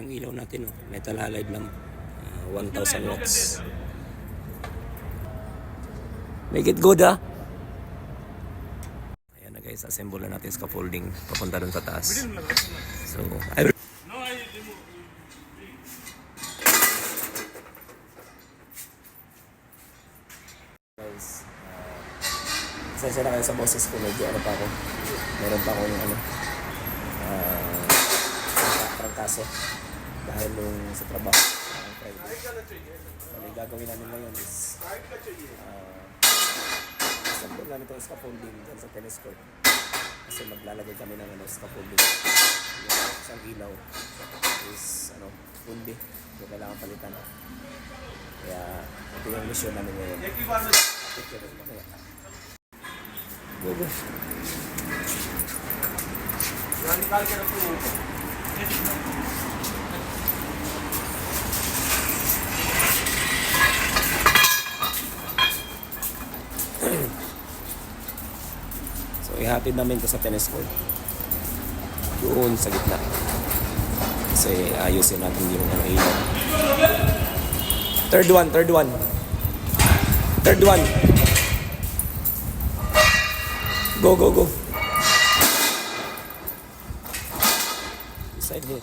yung ilaw natin, oh. metal halide lang. Ah, 1,000 watts. Make it good, ah. Ayan na guys, assemble na natin scaffolding papunta dun sa taas. So, I will... Guys, uh, Pasensya na kayo sa boses ko, medyo ano pa ako. Meron pa akong ano, ah, trangkaso. Dahil nung sa trabaho, ang Friday. Bali, gagawin namin ngayon is, uh, assemble namin itong scaffolding dyan sa tennis court. Kasi maglalagay kami ng ano, scaffolding. Yung isang ilaw is, ano, pundi. Yung kailangan palitan. Kaya, ito yung mission namin ngayon. Picture rin mamaya. Go, go. So, ihatid namin to sa tennis court. Doon sa gitna. Kasi ayusin natin yung ano, ilaw. Third one, third one. Third one. Go, go, go. Side here.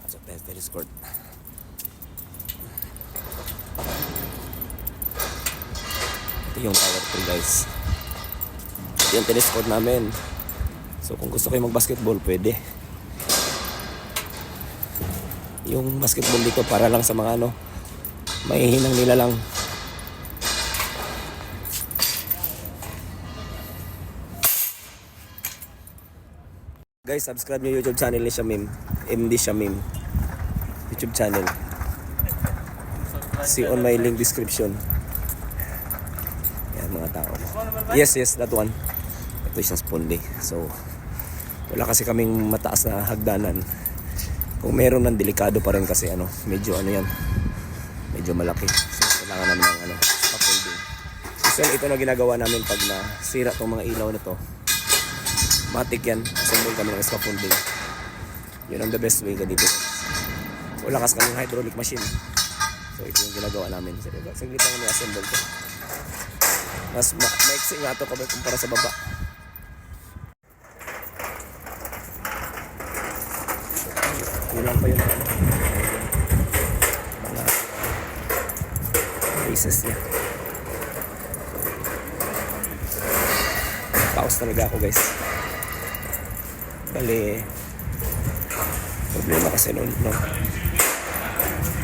That's a best tennis court. Ito yung tower 3 guys. Ito yung tennis court namin. So kung gusto kayo mag-basketball, pwede. Yung basketball dito para lang sa mga ano, mahihinang nila lang. Guys, subscribe nyo YouTube channel ni Shamim. MD Shamim. YouTube channel. See on my link description. Mga tao. Yes, yes, that one. Ito isang spondy. So, wala kasi kaming mataas na hagdanan. Kung meron ng delikado pa rin kasi ano, medyo ano yan. Medyo malaki. So, kailangan namin ng ano, scaffolding. Usually ito na ginagawa namin pag nasira tong mga ilaw na to. Matik yan. Assemble kami ng scaffolding. Yun ang the best way ka dito. Wala kasi kaming hydraulic machine. So ito yung ginagawa namin. So, saglit lang kami assemble to. Mas ma maiksi nga to kapag kumpara sa baba. Kulang pa yun. Ano, mga bases niya. Pause talaga ako guys. Bali, problema kasi noon, no?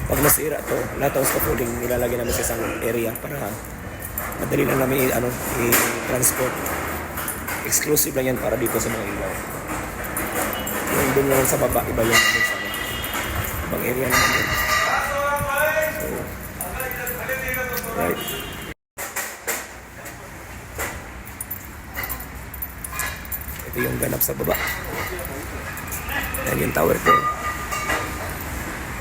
Pag nasira to, lahat ng scaffolding nilalagay namin sa isang area para madali lang namin ano, i-transport. Exclusive lang yan para dito sa mga ilaw. Yung doon naman sa baba, iba yung namin sa ibang area naman yun. Right. Ito yung ganap sa baba. Yan yung tower ko.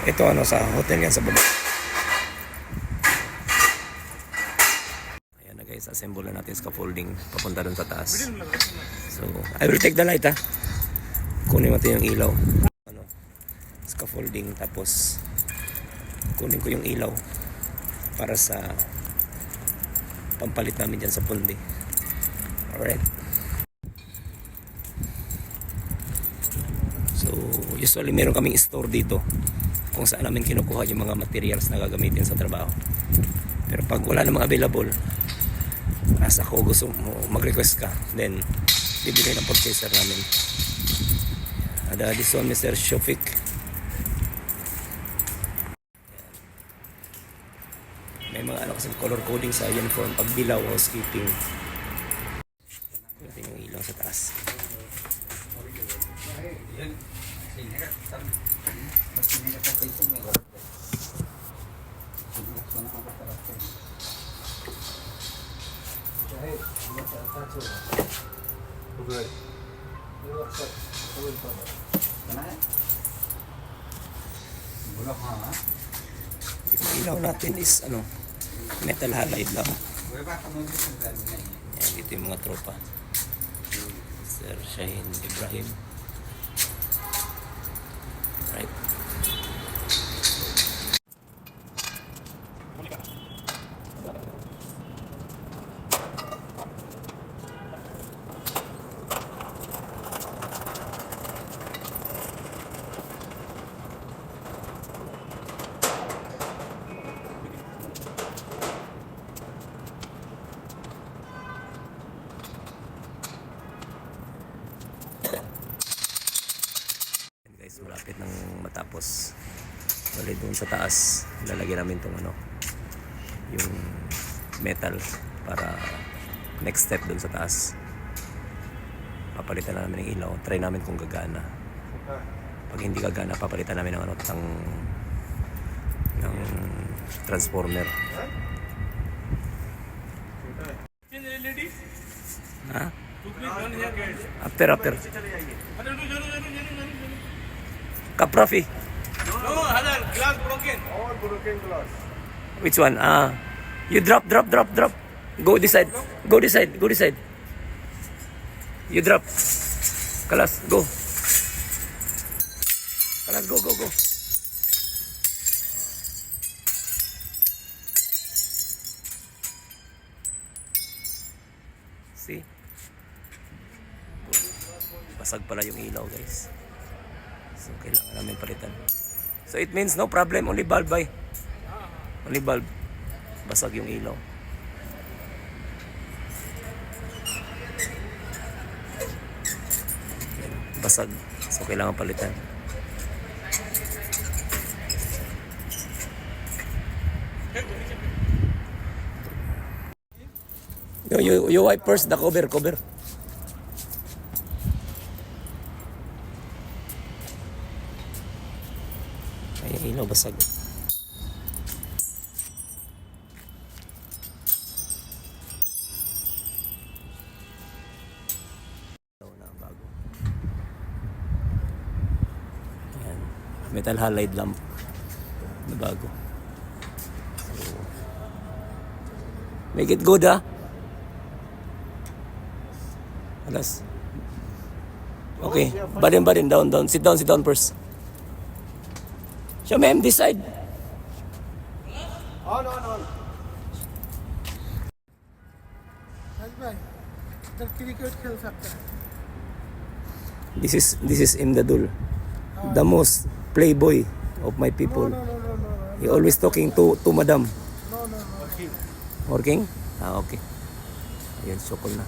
Ito ano sa hotel yan sa baba. Ayan na guys, assemble na natin scaffolding papunta dun sa taas. So, I will take the light ha. Kunin natin yung ilaw. Ano, scaffolding tapos kunin ko yung ilaw para sa pampalit namin dyan sa pundi. Alright. So, usually meron kaming store dito kung saan namin kinukuha yung mga materials na gagamitin sa trabaho. Pero pag wala namang available, as ako gusto mo mag-request ka, then bibigay ng purchaser namin. Ada this one, Mr. Shofik. May mga ano kasi color coding sa uniform pag dilaw o skipping. Ito yung ilaw sa taas. Yung ilaw natin is ano, metal halide lang. Yan, dito yung mga tropa. Sir Shaheen Ibrahim. Right. Guys, malapit nang matapos. Bali doon sa taas, lalagyan namin tong ano, yung metal para next step doon sa taas. Papalitan na namin ng ilaw. Try namin kung gagana. Pag hindi gagana, papalitan namin ng ano, ng, ng transformer. Ha? After, after. Kaprafi. No, Hadar, glass broken. Which one? Ah, you drop, drop, drop, drop. Go this side. Go this side. Go this side. You drop. Kalas, go. Kalas, go, go, go. See? Basag pala yung ilaw, guys. So, kailangan namin palitan. So, it means no problem. Only bulb, by. Only bulb. Basag yung ilaw. Basag. So, kailangan palitan. You, you, you wipe first the cover, cover. Basag. Ayan. Metal halide lamp na bago. So, make it good ah. Alas. Okay. Badin, badin. Down, down. Sit down, sit down first. So ma'am, this side. On, on, on. This is this is Imdadul, oh. the most playboy of my people. No, no, no, no, no. He always talking to to madam. No, no. Working. Working? Ah, okay. Ayun, sokol na.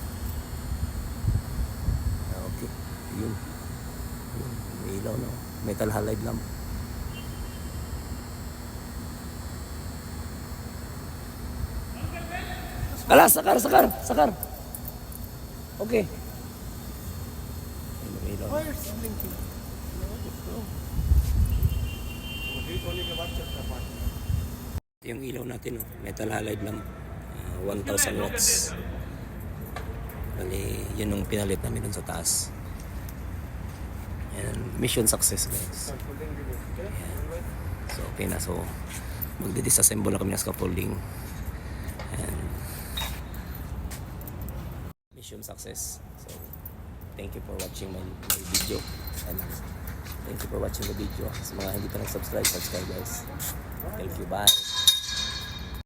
Ah, okay. Yun. Yun. May ilaw na. Metal halide lamp. Ala, sakar, sakar, sakar. Okay. It's blinking? Yung ilaw natin, oh, metal halide lamp. Ah, 1,000 watts. Bali, yun yung pinalit namin dun sa taas. Yan, mission success guys. Yan. So, okay na. So, magdi-disassemble na kami ng scaffolding. Mission success. So, thank you for watching my, my video. And, thank you for watching the video. Sa mga hindi pa nag-subscribe, subscribe guys. Thank you. Bye.